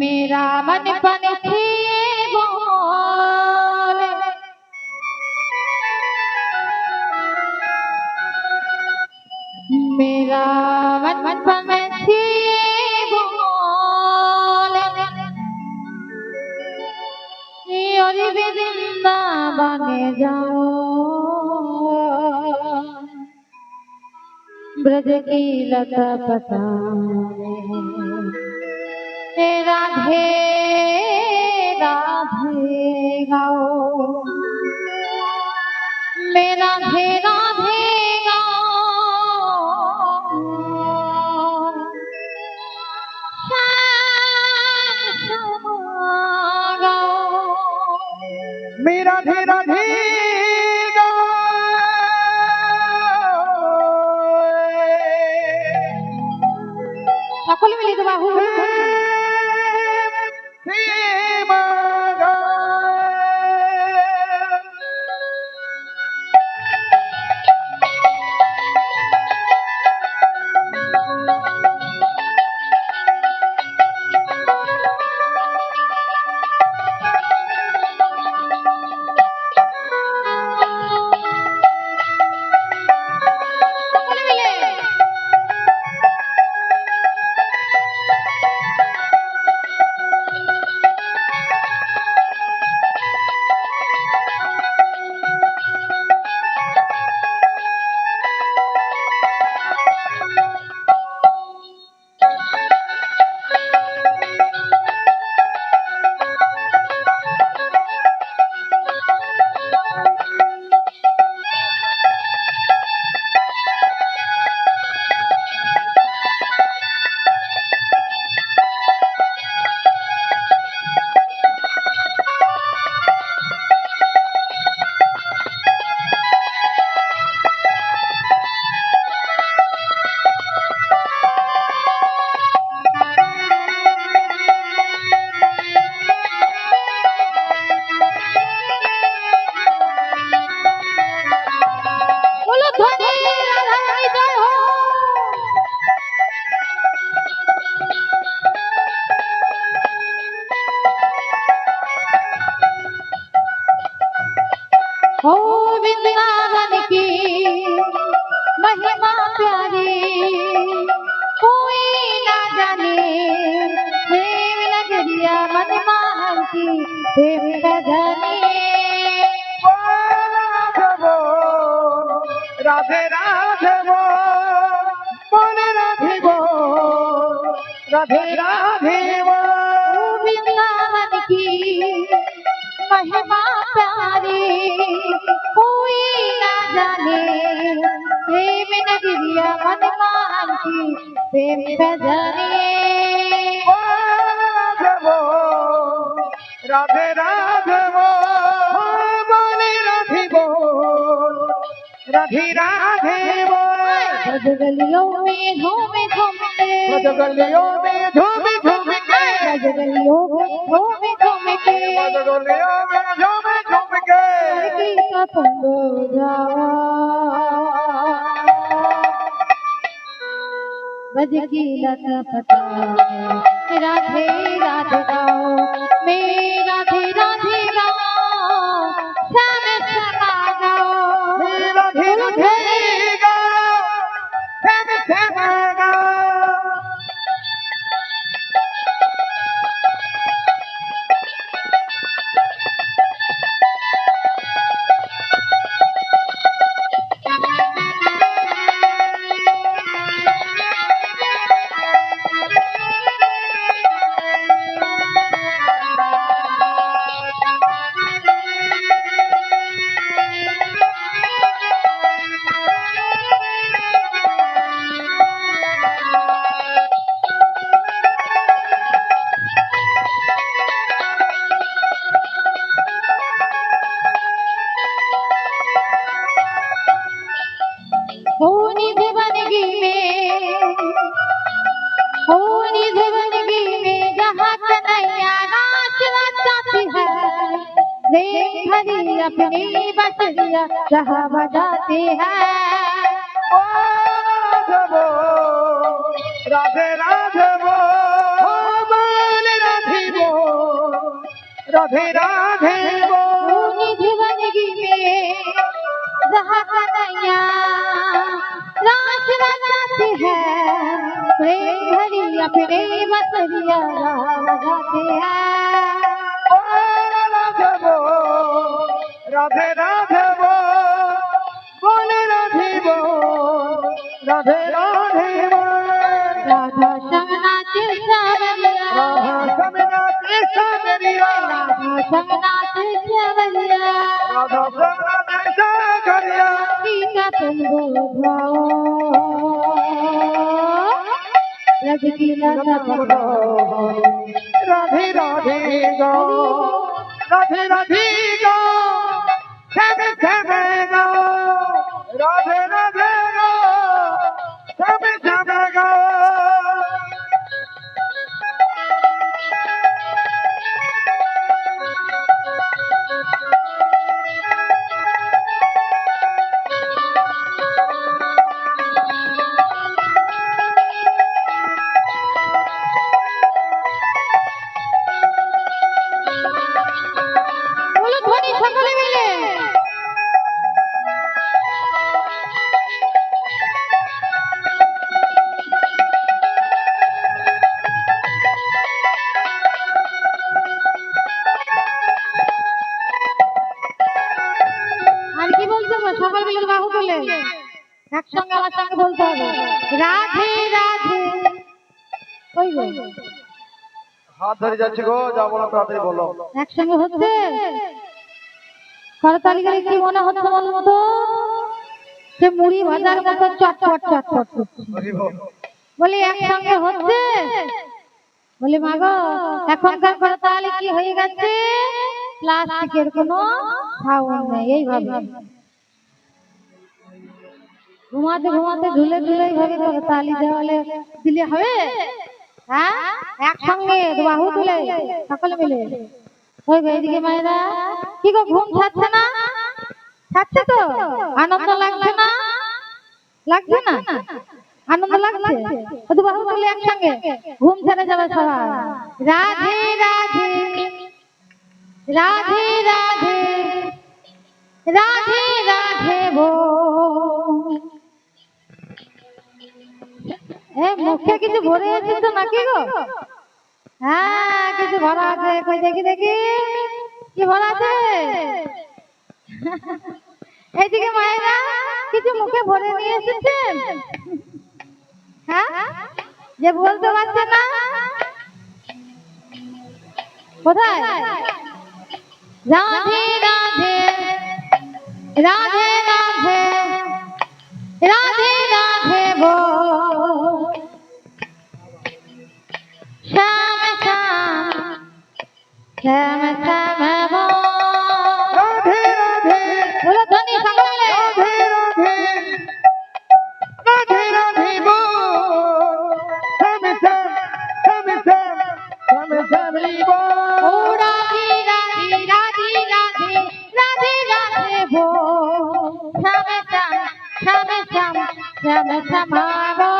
मेरा मन पंछी बोले। मेरा मन पंछी बोले। और वृंदावन जाओ। ब्रज की लता पता রাধে রাধে গাও। মে রাধে রাধে মে রাধে রাধে সকলে মিলিত বাহু রাধে রাধে বলে রাধিব রাধে রাধিব वृंदावन की महिमा प्यारी कोई ना जाने प्रेम नगरिया मनमान की प्रेम बजरे রাধে রাধে বলে রাধিব রাধি রাধিব भज गलियों में घूम घूम के भज गलियों में झूम झूम के भज गलियों में घूम घूम के भज गलियों में झूम झूम के की का पंगो जावा बज की लत पता राधे राधे गाओ मेरा राधे राधे गाओ अपनी बकरिया जहाँ बजाती है। ओ राधे राधे राधे राधे राधे ज़िंदगी में जहाँ कन्हैया रास अपने बजाते हैं। রাধে রাধে বলে রাধিব রাধে রাধে রাধা রাধে রাধে গো রাধে রাধে গো Camino, oh, Rodrigo. তুলে একসঙ্গে আমার সঙ্গে বলতে হবে। রাধে রাধে। ওই হাত ধরে যাচ্ছি গো যা বলো তাড়াতাড়ি বলো। একসঙ্গে হচ্ছে? করতালি গেলে কি মনে হচ্ছে তো? সে মুড়ি ভাজার মতো করছে। হরি বল একসঙ্গে হচ্ছে? বলি মাগো এখনকার করতালি কি হয়ে গেছে? প্লাস্টিকের কোনো সাউন্ড নেই এইভাবে। ঘুমাতে ঘুমাতে ঝুলে ঝুলে এইভাবে তালি দেওয়ালে দিলে হবে? হ্যাঁ? একসঙ্গে বাহু তুলে সকলে মিলে। ওই এইদিকে মায়েরা, কি গো, ঘুম ছাড়ছে না? ছাড়ছে তো? আনন্দ লাগছে না? লাগছে না? আনন্দ লাগছে? শুধু বাহু তুলে একসঙ্গে? ঘুম ছেড়ে যাবে সবাই রাধে রাধে। রাধে রাধে। রাধে রাধে বো এ, মুখে কিছু ভরে তো নাকি গো? হ্যাঁ কিছু ভরা আছে। কই দেখি দেখি। কি এইদিকে মায়েরা, কিছু মুখে ভরে নিয়ে এসেছেন হ্যাঁ? যে বলতে পারছে না? কোথায়? রাধে রাধে রাধে রাধে রাধে শ্যাম বো রাধে রাধে। বলো ধ্বনি সকলে। রাধে রাধে রাধে রাধে বল শ্যাম শ্যাম শ্যাম শ্যাম শ্যাম শ্যাম ও বল রাধে রাধে রাধে রাধে রাধে রাধে বো শ্যাম শ্যাম শ্যাম শ্যাম শ্যাম শ্যাম বো